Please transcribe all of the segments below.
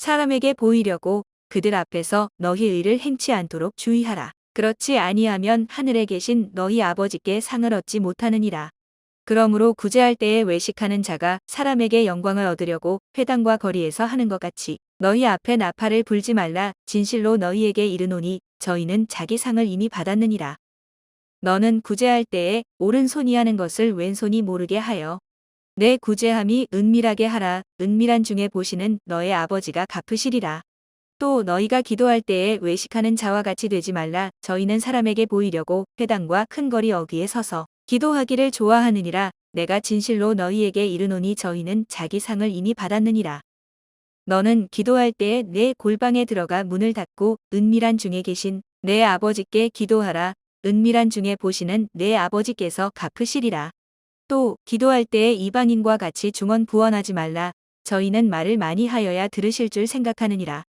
사람에게 보이려고 그들 앞에서 너희 의를 행치 않도록 주의하라. 그렇지 아니하면 하늘에 계신 너희 아버지께 상을 얻지 못하느니라. 그러므로 구제할 때에 외식하는 자가 사람에게 영광을 얻으려고 회당과 거리에서 하는 것 같이 너희 앞에 나팔을 불지 말라 진실로 너희에게 이르노니 저희는 자기 상을 이미 받았느니라. 너는 구제할 때에 오른손이 하는 것을 왼손이 모르게 하여 내 구제함이 은밀하게 하라 은밀한 중에 보시는 너의 아버지가 갚으시리라. 또 너희가 기도할 때에 외식하는 자와 같이 되지 말라 저희는 사람에게 보이려고 회당과 큰 거리 어귀에 서서 기도하기를 좋아하느니라 내가 진실로 너희에게 이르노니 저희는 자기 상을 이미 받았느니라. 너는 기도할 때에 내 골방에 들어가 문을 닫고 은밀한 중에 계신 내 아버지께 기도하라 은밀한 중에 보시는 내 아버지께서 갚으시리라. 또 기도할 때에 이방인과 같이 중언 부언하지 말라 저희는 말을 많이 하여야 들으실 줄 생각하느니라.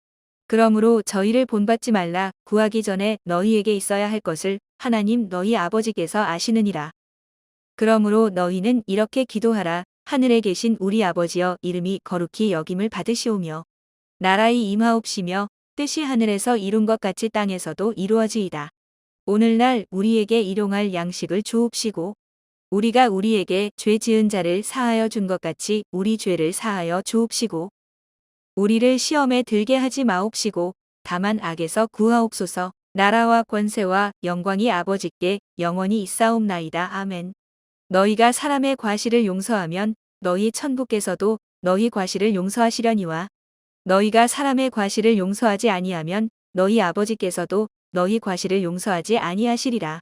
그러므로 저희를 본받지 말라 구하기 전에 너희에게 있어야 할 것을 하나님 너희 아버지께서 아시느니라. 그러므로 너희는 이렇게 기도하라 하늘에 계신 우리 아버지여 이름이 거룩히 여김을 받으시오며 나라의 임하옵시며 뜻이 하늘에서 이룬 것 같이 땅에서도 이루어지이다. 오늘날 우리에게 일용할 양식을 주옵시고 우리가 우리에게 죄 지은 자를 사하여 준 것 같이 우리 죄를 사하여 주옵시고 우리를 시험에 들게 하지 마옵시고 다만 악에서 구하옵소서 나라와 권세와 영광이 아버지께 영원히 있사옵나이다. 아멘. 너희가 사람의 과실을 용서하면 너희 천부께서도 너희 과실을 용서하시려니와 너희가 사람의 과실을 용서하지 아니하면 너희 아버지께서도 너희 과실을 용서하지 아니하시리라.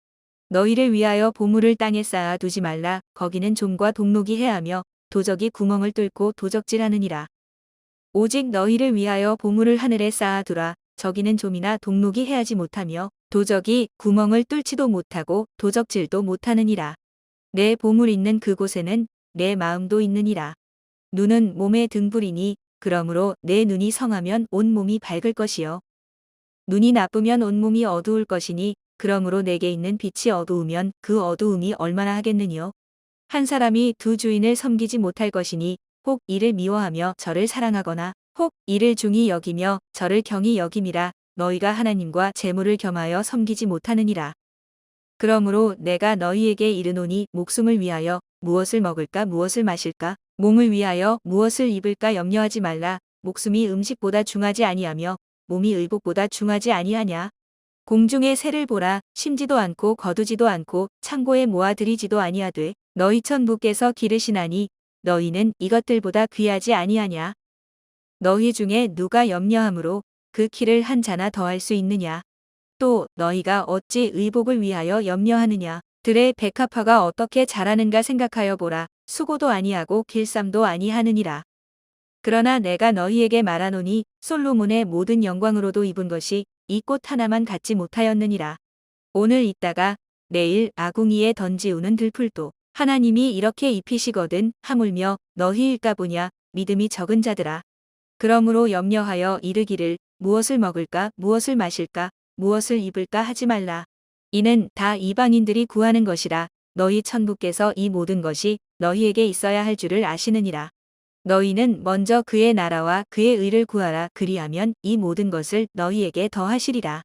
너희를 위하여 보물을 땅에 쌓아 두지 말라. 거기는 좀과 동록이 해하며 도적이 구멍을 뚫고 도적질하느니라. 오직 너희를 위하여 보물을 하늘에 쌓아 두라. 저기는 좀이나 동록이 해하지 못하며 도적이 구멍을 뚫지도 못하고 도적질도 못하느니라. 내 보물 있는 그곳에는 내 마음도 있느니라. 눈은 몸의 등불이니 그러므로 내 눈이 성하면 온 몸이 밝을 것이요. 눈이 나쁘면 온 몸이 어두울 것이니 그러므로 내게 있는 빛이 어두우면 그 어두움이 얼마나 하겠느뇨. 한 사람이 두 주인을 섬기지 못할 것이니 혹 이를 미워하며 저를 사랑하거나 혹 이를 중히 여기며 저를 경히 여김이라 너희가 하나님과 재물을 겸하여 섬기지 못하느니라. 그러므로 내가 너희에게 이르노니 목숨을 위하여 무엇을 먹을까 무엇을 마실까 몸을 위하여 무엇을 입을까 염려하지 말라 목숨이 음식보다 중하지 아니하며 몸이 의복보다 중하지 아니하냐 공중의 새를 보라 심지도 않고 거두지도 않고 창고에 모아 들이지도 아니하되 너희 천부께서 기르시나니 너희는 이것들보다 귀하지 아니하냐? 너희 중에 누가 염려함으로 그 키를 한 자나 더할 수 있느냐? 또 너희가 어찌 의복을 위하여 염려하느냐? 들의 백합화가 어떻게 자라는가 생각하여 보라. 수고도 아니하고 길쌈도 아니하느니라. 그러나 내가 너희에게 말하노니 솔로몬의 모든 영광으로도 입은 것이 이 꽃 하나만 갖지 못하였느니라. 오늘 있다가 내일 아궁이에 던지우는 들풀도 하나님이 이렇게 입히시거든 하물며 너희일까 보냐 믿음이 적은 자들아. 그러므로 염려하여 이르기를 무엇을 먹을까 무엇을 마실까 무엇을 입을까 하지 말라. 이는 다 이방인들이 구하는 것이라 너희 천부께서 이 모든 것이 너희에게 있어야 할 줄을 아시느니라. 너희는 먼저 그의 나라와 그의 의를 구하라 그리하면 이 모든 것을 너희에게 더하시리라.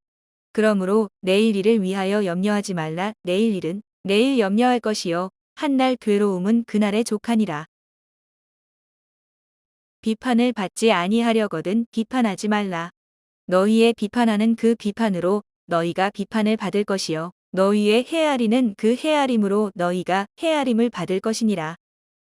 그러므로 내일 일을 위하여 염려하지 말라 내일 일은 내일 염려할 것이요 한날 괴로움은 그날의 족하니라. 비판을 받지 아니하려거든 비판하지 말라. 너희의 비판하는 그 비판으로 너희가 비판을 받을 것이요 너희의 헤아리는 그 헤아림으로 너희가 헤아림을 받을 것이니라.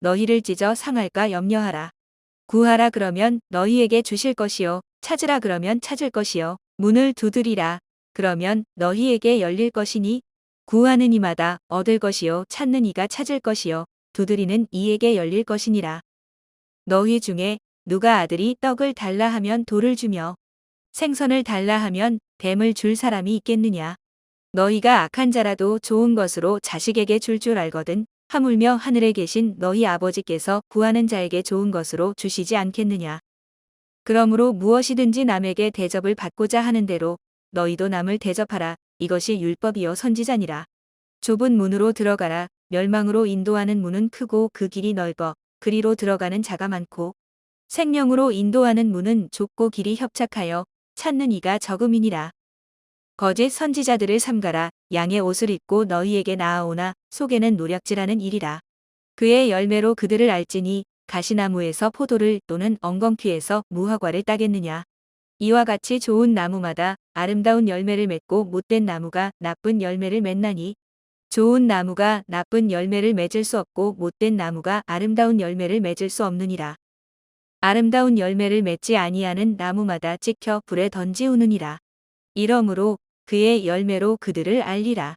너희를 찢어 상할까 염려하라. 구하라 그러면 너희에게 주실 것이요. 찾으라 그러면 찾을 것이요. 문을 두드리라. 그러면 너희에게 열릴 것이니 구하는 이마다 얻을 것이요. 찾는 이가 찾을 것이요. 두드리는 이에게 열릴 것이니라. 너희 중에 누가 아들이 떡을 달라 하면 돌을 주며 생선을 달라 하면 뱀을 줄 사람이 있겠느냐. 너희가 악한 자라도 좋은 것으로 자식에게 줄줄 알거든 하물며 하늘에 계신 너희 아버지께서 구하는 자에게 좋은 것으로 주시지 않겠느냐. 그러므로 무엇이든지 남에게 대접을 받고자 하는 대로 너희도 남을 대접하라. 이것이 율법이요 선지자니라. 좁은 문으로 들어가라. 멸망으로 인도하는 문은 크고 그 길이 넓어 그리로 들어가는 자가 많고 생명으로 인도하는 문은 좁고 길이 협착하여 찾는 이가 적음이니라. 거짓 선지자들을 삼가라. 양의 옷을 입고 너희에게 나아오나 속에는 노략질하는 일이라. 그의 열매로 그들을 알지니 가시나무에서 포도를 또는 엉겅퀴에서 무화과를 따겠느냐. 이와 같이 좋은 나무마다 아름다운 열매를 맺고 못된 나무가 나쁜 열매를 맺나니 좋은 나무가 나쁜 열매를 맺을 수 없고 못된 나무가 아름다운 열매를 맺을 수 없느니라. 아름다운 열매를 맺지 아니하는 나무마다 찍혀 불에 던지우느니라. 이러므로 그의 열매로 그들을 알리라.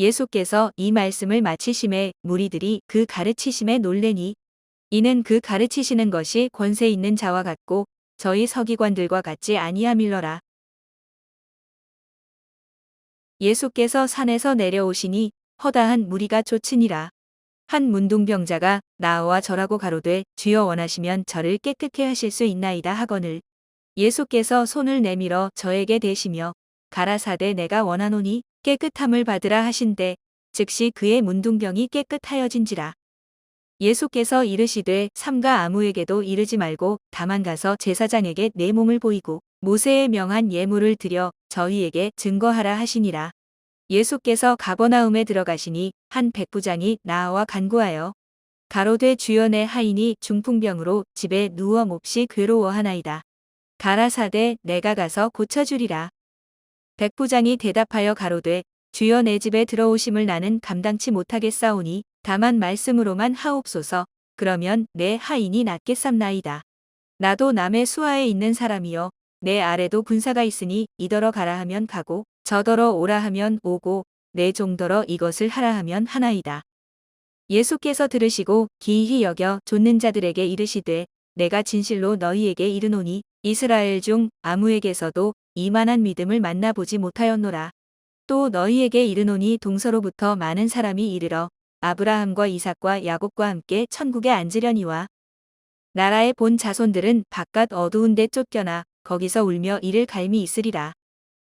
예수께서 이 말씀을 마치심에 무리들이 그 가르치심에 놀래니 이는 그 가르치시는 것이 권세 있는 자와 같고 저희 서기관들과 같지 아니함일러라. 예수께서 산에서 내려오시니 허다한 무리가 쫓으니라. 한 문둥병자가 나와 절하고 가로되 주여 원하시면 저를 깨끗게 하실 수 있나이다 하거늘 예수께서 손을 내밀어 저에게 대시며 가라사대 내가 원하노니 깨끗함을 받으라 하신대 즉시 그의 문둥병이 깨끗하여진지라. 예수께서 이르시되 삼가 아무에게도 이르지 말고 다만 가서 제사장에게 내 몸을 보이고 모세의 명한 예물을 드려 저희에게 증거하라 하시니라. 예수께서 가버나움에 들어가시니 한 백부장이 나와 간구하여 가로되 내 하인이 중풍병으로 집에 누워 몹시 괴로워하나이다. 가라사대 내가 가서 고쳐주리라. 백 부장이 대답하여 가로되 주여 내 집에 들어오심을 나는 감당치 못하겠사오니 다만 말씀으로만 하옵소서 그러면 내 하인이 낫겠삼나이다. 나도 남의 수하에 있는 사람이여 내 아래도 군사가 있으니 이더러 가라 하면 가고 저더러 오라 하면 오고 내 종더러 이것을 하라 하면 하나이다. 예수께서 들으시고 기이히 여겨 좇는 자들에게 이르시되 내가 진실로 너희에게 이르노니 이스라엘 중 아무에게서도 이만한 믿음을 만나보지 못하였노라. 또 너희에게 이르노니 동서로부터 많은 사람이 이르러 아브라함과 이삭과 야곱과 함께 천국에 앉으려니와 나라의 본 자손들은 바깥 어두운 데 쫓겨나 거기서 울며 이를 갈미 있으리라.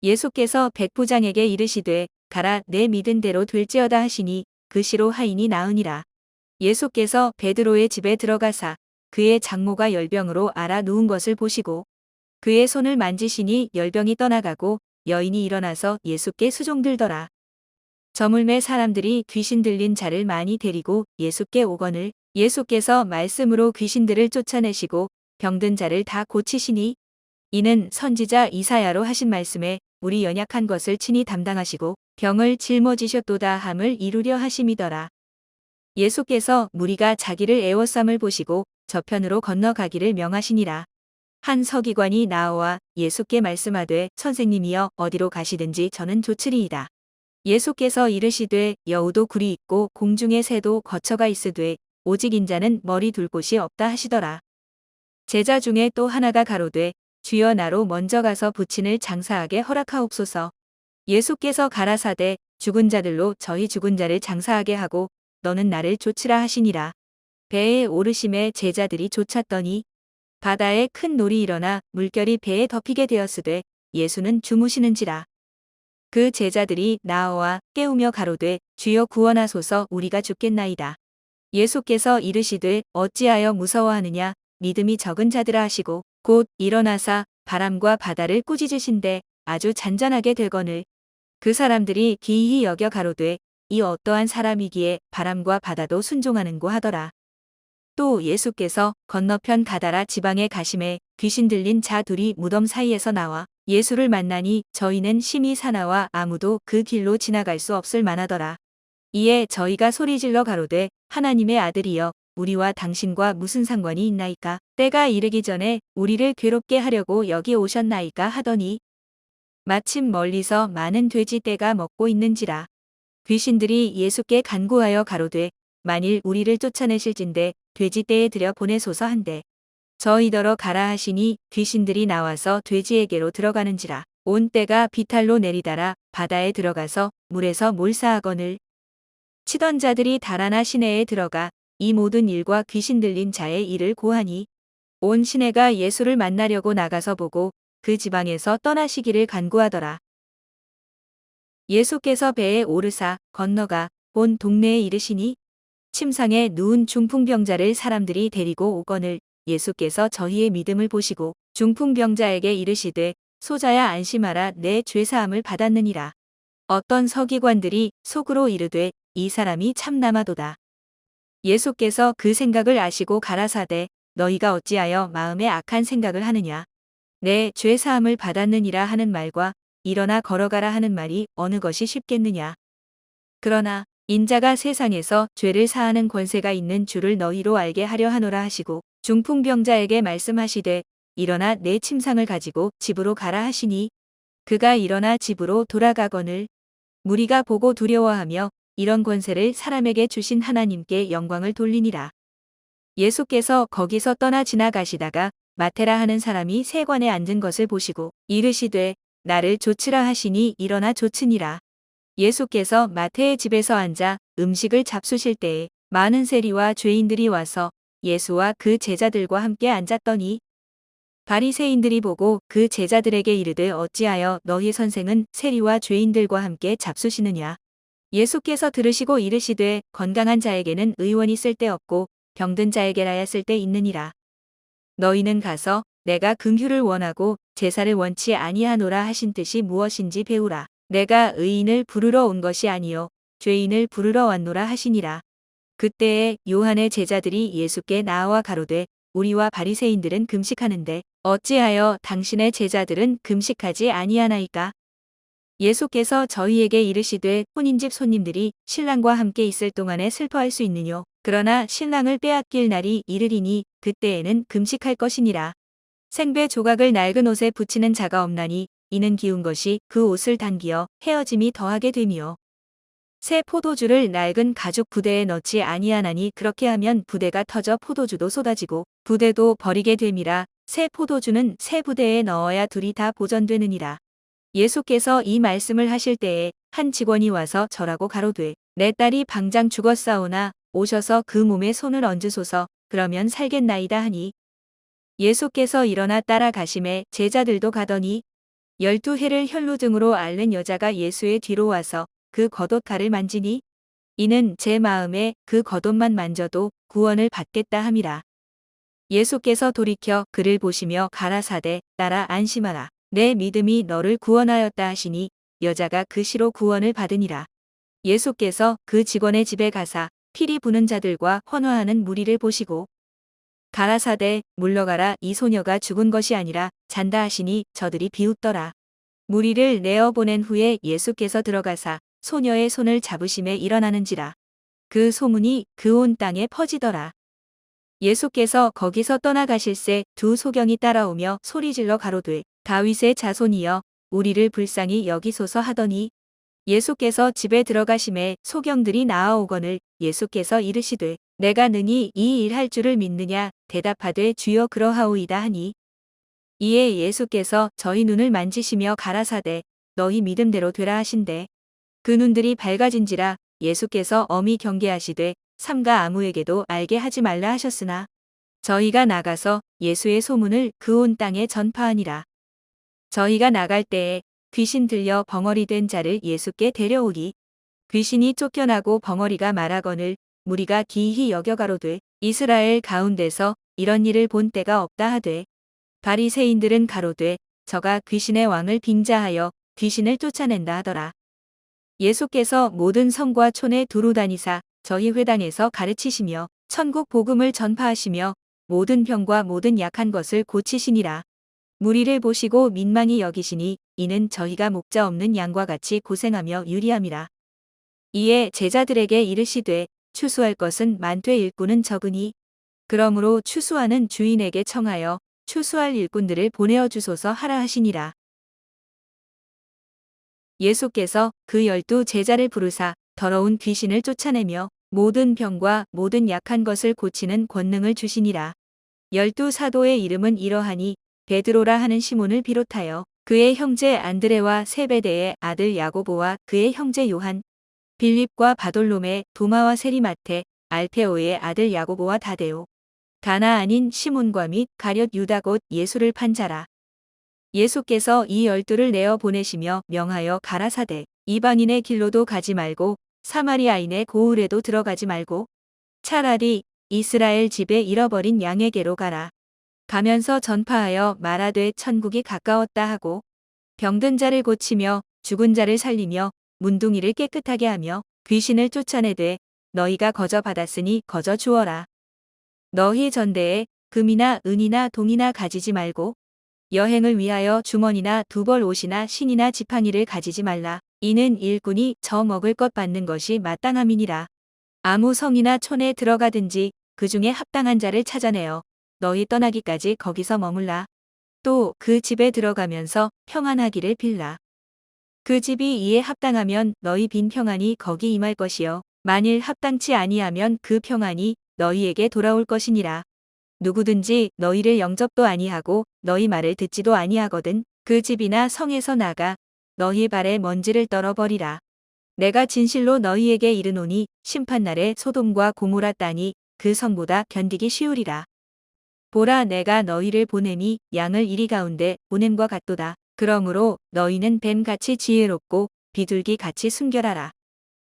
예수께서 백부장에게 이르시되 가라 내 믿은 대로 될지어다 하시니 그 시로 하인이 나으니라. 예수께서 베드로의 집에 들어가사 그의 장모가 열병으로 알아 누운 것을 보시고 그의 손을 만지시니 열병이 떠나가고 여인이 일어나서 예수께 수종들더라. 저물매 사람들이 귀신 들린 자를 많이 데리고 예수께 오거늘 예수께서 말씀으로 귀신들을 쫓아내시고 병든 자를 다 고치시니 이는 선지자 이사야로 하신 말씀에 우리 연약한 것을 친히 담당하시고 병을 짊어지셨도다 함을 이루려 하심이더라. 예수께서 무리가 자기를 애워쌈을 보시고 저편으로 건너가기를 명하시니라. 한 서기관이 나와 예수께 말씀하되 선생님이여 어디로 가시든지 저는 좋으리이다. 예수께서 이르시되 여우도 굴이 있고 공중의 새도 거처가 있으되 오직 인자는 머리 둘 곳이 없다 하시더라. 제자 중에 또 하나가 가로되 주여 나로 먼저 가서 부친을 장사하게 허락하옵소서. 예수께서 가라사대 죽은 자들로 저희 죽은 자를 장사하게 하고 너는 나를 쫓으라 하시니라. 배에 오르심에 제자들이 쫓았더니 바다에 큰 놀이 일어나 물결이 배에 덮이게 되었으되 예수는 주무시는지라. 그 제자들이 나와 깨우며 가로되 주여 구원하소서 우리가 죽겠나이다. 예수께서 이르시되 어찌하여 무서워하느냐 믿음이 적은 자들아 하시고 곧 일어나사 바람과 바다를 꾸짖으신데 아주 잔잔하게 되거늘 그 사람들이 기이히 여겨 가로되 이 어떠한 사람이기에 바람과 바다도 순종하는고 하더라. 또 예수께서 건너편 가다라 지방에 가심에 귀신 들린 자 둘이 무덤 사이에서 나와 예수를 만나니 저희는 심히 사나와 아무도 그 길로 지나갈 수 없을 만하더라. 이에 저희가 소리질러 가로되 하나님의 아들이여 우리와 당신과 무슨 상관이 있나이까 때가 이르기 전에 우리를 괴롭게 하려고 여기 오셨나이까 하더니 마침 멀리서 많은 돼지 떼가 먹고 있는지라 귀신들이 예수께 간구하여 가로되 만일 우리를 쫓아내실진데 돼지 떼에 들여 보내소서 한데 저희더러 가라 하시니 귀신들이 나와서 돼지에게로 들어가는지라. 온 떼가 비탈로 내리다라. 바다에 들어가서 물에서 몰사하거늘? 치던 자들이 달아나 시내에 들어가 이 모든 일과 귀신 들린 자의 일을 고하니 온 시내가 예수를 만나려고 나가서 보고 그 지방에서 떠나시기를 간구하더라. 예수께서 배에 오르사 건너가 온 동네에 이르시니 침상에 누운 중풍병자를 사람들이 데리고 오거늘 예수께서 저희의 믿음을 보시고 중풍병자에게 이르시되 소자야 안심하라 내 죄사함을 받았느니라. 어떤 서기관들이 속으로 이르되 이 사람이 참남하도다. 예수께서 그 생각을 아시고 가라사대 너희가 어찌하여 마음에 악한 생각을 하느냐. 내 죄사함을 받았느니라 하는 말과 일어나 걸어가라 하는 말이 어느 것이 쉽겠느냐. 그러나 인자가 세상에서 죄를 사하는 권세가 있는 줄을 너희로 알게 하려 하노라 하시고 중풍병자에게 말씀하시되 일어나 내 침상을 가지고 집으로 가라 하시니 그가 일어나 집으로 돌아가거늘 무리가 보고 두려워하며 이런 권세를 사람에게 주신 하나님께 영광을 돌리니라. 예수께서 거기서 떠나 지나가시다가 마테라 하는 사람이 세관에 앉은 것을 보시고 이르시되 나를 조치라 하시니 일어나 조치니라. 예수께서 마태의 집에서 앉아 음식을 잡수실 때에 많은 세리와 죄인들이 와서 예수와 그 제자들과 함께 앉았더니 바리새인들이 보고 그 제자들에게 이르되 어찌하여 너희 선생은 세리와 죄인들과 함께 잡수시느냐? 예수께서 들으시고 이르시되 건강한 자에게는 의원이 쓸데없고 병든 자에게라야 쓸데 있느니라. 너희는 가서 내가 긍휼을 원하고 제사를 원치 아니하노라 하신 뜻이 무엇인지 배우라 내가 의인을 부르러 온 것이 아니요 죄인을 부르러 왔노라 하시니라 그때에 요한의 제자들이 예수께 나와 가로되 우리와 바리새인들은 금식하는데 어찌하여 당신의 제자들은 금식하지 아니하나이까? 예수께서 저희에게 이르시되 혼인집 손님들이 신랑과 함께 있을 동안에 슬퍼할 수 있느뇨. 그러나 신랑을 빼앗길 날이 이르리니 그때에는 금식할 것이니라. 생배 조각을 낡은 옷에 붙이는 자가 없나니 이는 기운 것이 그 옷을 당기어 헤어짐이 더하게 되미요. 새 포도주를 낡은 가죽 부대에 넣지 아니하나니 그렇게 하면 부대가 터져 포도주도 쏟아지고 부대도 버리게 됨이라 새 포도주는 새 부대에 넣어야 둘이 다 보존되느니라. 예수께서 이 말씀을 하실 때에 한 직원이 와서 절하고 가로되 내 딸이 방장 죽었사오나 오셔서 그 몸에 손을 얹으소서 그러면 살겠나이다 하니 예수께서 일어나 따라가심에 제자들도 가더니 열두 해를 혈루증으로 앓는 여자가 예수의 뒤로 와서 그 겉옷칼을 만지니 이는 제 마음에 그 겉옷만 만져도 구원을 받겠다 함이라. 예수께서 돌이켜 그를 보시며 가라사대 따라 안심하라. 내 믿음이 너를 구원하였다 하시니 여자가 그 시로 구원을 받으니라. 예수께서 그 직원의 집에 가사 피리 부는 자들과 헌화하는 무리를 보시고 가라사대 물러가라 이 소녀가 죽은 것이 아니라 잔다 하시니 저들이 비웃더라. 무리를 내어 보낸 후에 예수께서 들어가사 소녀의 손을 잡으심에 일어나는지라. 그 소문이 그 온 땅에 퍼지더라. 예수께서 거기서 떠나가실새 두 소경이 따라오며 소리질러 가로되 다윗의 자손이여 우리를 불쌍히 여기소서 하더니 예수께서 집에 들어가심에 소경들이 나아오거늘 예수께서 이르시되 내가 능히 이 일 할 줄을 믿느냐? 대답하되 주여 그러하오이다 하니. 이에 예수께서 저희 눈을 만지시며 가라사대 너희 믿음대로 되라 하신대. 그 눈들이 밝아진지라 예수께서 엄히 경계하시되 삼가 아무에게도 알게 하지 말라 하셨으나 저희가 나가서 예수의 소문을 그 온 땅에 전파하니라. 저희가 나갈 때에 귀신 들려 벙어리 된 자를 예수께 데려오기. 귀신이 쫓겨나고 벙어리가 말하거늘 무리가 기이히 여겨가로되 이스라엘 가운데서 이런 일을 본 때가 없다 하되 바리새인들은 가로되 저가 귀신의 왕을 빙자하여 귀신을 쫓아낸다 하더라. 예수께서 모든 성과 촌에 두루 다니사 저희 회당에서 가르치시며 천국 복음을 전파하시며 모든 병과 모든 약한 것을 고치시니라. 무리를 보시고 민망히 여기시니 이는 저희가 목자 없는 양과 같이 고생하며 유리함이라. 이에 제자들에게 이르시되 추수할 것은 많되 일꾼은 적으니 그러므로 추수하는 주인에게 청하여 추수할 일꾼들을 보내어 주소서 하라 하시니라. 예수께서 그 열두 제자를 부르사 더러운 귀신을 쫓아내며 모든 병과 모든 약한 것을 고치는 권능을 주시니라. 열두 사도의 이름은 이러하니 베드로라 하는 시몬을 비롯하여 그의 형제 안드레와 세베대의 아들 야고보와 그의 형제 요한, 빌립과 바돌롬의 도마와 세리마테, 알페오의 아들 야고보와 다데오, 가나 아닌 시몬과 및 가룟 유다 곧 예수를 판 자라. 예수께서 이 열두를 내어 보내시며 명하여 가라사대 이방인의 길로도 가지 말고 사마리아인의 고을에도 들어가지 말고 차라리 이스라엘 집에 잃어버린 양에게로 가라. 가면서 전파하여 말하되 천국이 가까웠다 하고 병든 자를 고치며 죽은 자를 살리며 문둥이를 깨끗하게 하며 귀신을 쫓아내되 너희가 거저 받았으니 거저 주어라. 너희 전대에 금이나 은이나 동이나 가지지 말고 여행을 위하여 주머니나 두벌 옷이나 신이나 지팡이를 가지지 말라. 이는 일꾼이 저 먹을 것 받는 것이 마땅함이니라. 아무 성이나 촌에 들어가든지 그 중에 합당한 자를 찾아내어 너희 떠나기까지 거기서 머물라. 또 그 집에 들어가면서 평안하기를 빌라. 그 집이 이에 합당하면 너희 빈 평안이 거기 임할 것이요. 만일 합당치 아니하면 그 평안이 너희에게 돌아올 것이니라. 누구든지 너희를 영접도 아니하고 너희 말을 듣지도 아니하거든 그 집이나 성에서 나가 너희 발에 먼지를 떨어버리라. 내가 진실로 너희에게 이르노니 심판날에 소돔과 고모라 땅이 그 성보다 견디기 쉬우리라. 보라 내가 너희를 보냄이 양을 이리 가운데 보냄과 같도다. 그러므로 너희는 뱀같이 지혜롭고 비둘기 같이 순결하라.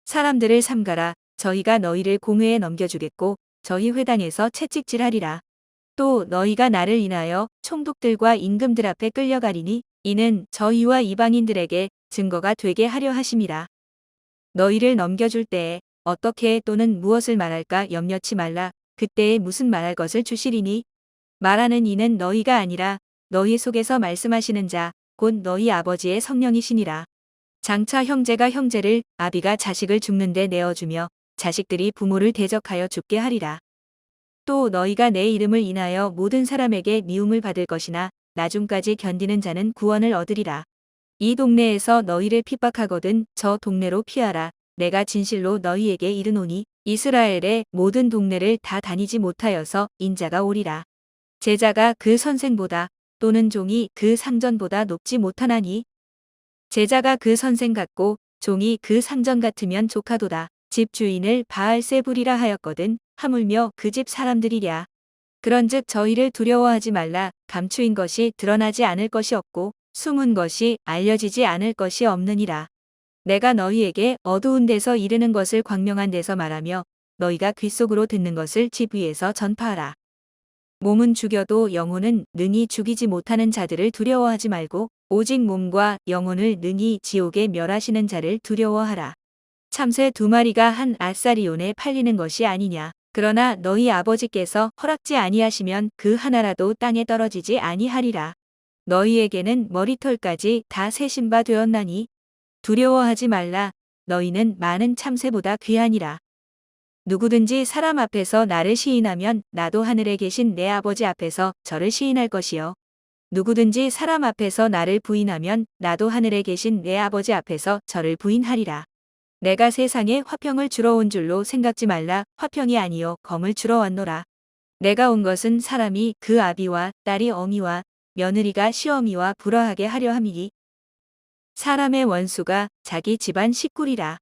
사람들을 삼가라. 저희가 너희를 공회에 넘겨주겠고 저희 회당에서 채찍질하리라. 또 너희가 나를 인하여 총독들과 임금들 앞에 끌려가리니 이는 저희와 이방인들에게 증거가 되게 하려 하심이라. 너희를 넘겨줄 때에 어떻게 또는 무엇을 말할까 염려치 말라. 그때에 무슨 말할 것을 주시리니 말하는 이는 너희가 아니라 너희 속에서 말씀하시는 자 곧 너희 아버지의 성령이시니라. 장차 형제가 형제를 아비가 자식을 죽는데 내어주며 자식들이 부모를 대적하여 죽게 하리라. 또 너희가 내 이름을 인하여 모든 사람에게 미움을 받을 것이나 나중까지 견디는 자는 구원을 얻으리라. 이 동네에서 너희를 핍박하거든 저 동네로 피하라. 내가 진실로 너희에게 이르노니 이스라엘의 모든 동네를 다 다니지 못하여서 인자가 오리라. 제자가 그 선생보다 또는 종이 그 상전보다 높지 못하나니 제자가 그 선생 같고 종이 그 상전 같으면 조카도다. 집 주인을 바알세불이라 하였거든 하물며 그 집 사람들이랴. 그런즉 저희를 두려워하지 말라 감추인 것이 드러나지 않을 것이 없고 숨은 것이 알려지지 않을 것이 없느니라. 내가 너희에게 어두운 데서 이르는 것을 광명한 데서 말하며 너희가 귓속으로 듣는 것을 집 위에서 전파하라. 몸은 죽여도 영혼은 능히 죽이지 못하는 자들을 두려워하지 말고 오직 몸과 영혼을 능히 지옥에 멸하시는 자를 두려워하라. 참새 두 마리가 한 아사리온에 팔리는 것이 아니냐. 그러나 너희 아버지께서 허락지 아니하시면 그 하나라도 땅에 떨어지지 아니하리라. 너희에게는 머리털까지 다 세신 바 되었나니 두려워하지 말라. 너희는 많은 참새보다 귀하니라. 누구든지 사람 앞에서 나를 시인하면 나도 하늘에 계신 내 아버지 앞에서 저를 시인할 것이요. 누구든지 사람 앞에서 나를 부인하면 나도 하늘에 계신 내 아버지 앞에서 저를 부인하리라. 내가 세상에 화평을 주러 온 줄로 생각지 말라 화평이 아니요 검을 주러 왔노라. 내가 온 것은 사람이 그 아비와 딸이 어미와 며느리가 시어미와 불화하게 하려 함이니 사람의 원수가 자기 집안 식구리라.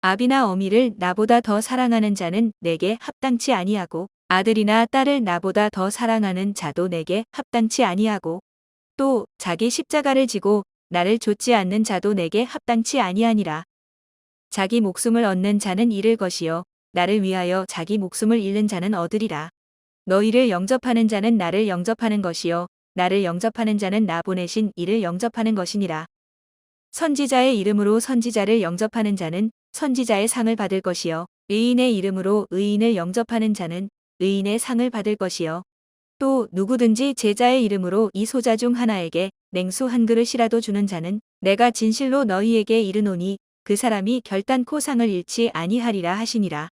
아비나 어미를 나보다 더 사랑하는 자는 내게 합당치 아니하고 아들이나 딸을 나보다 더 사랑하는 자도 내게 합당치 아니하고 또 자기 십자가를 지고 나를 좇지 않는 자도 내게 합당치 아니하니라. 자기 목숨을 얻는 자는 잃을 것이요 나를 위하여 자기 목숨을 잃는 자는 얻으리라. 너희를 영접하는 자는 나를 영접하는 것이요 나를 영접하는 자는 나 보내신 이를 영접하는 것이니라. 선지자의 이름으로 선지자를 영접하는 자는 선지자의 상을 받을 것이요 의인의 이름으로 의인을 영접하는 자는 의인의 상을 받을 것이요 또 누구든지 제자의 이름으로 이 소자 중 하나에게 냉수 한 그릇이라도 주는 자는 내가 진실로 너희에게 이르노니 그 사람이 결단코 상을 잃지 아니하리라 하시니라.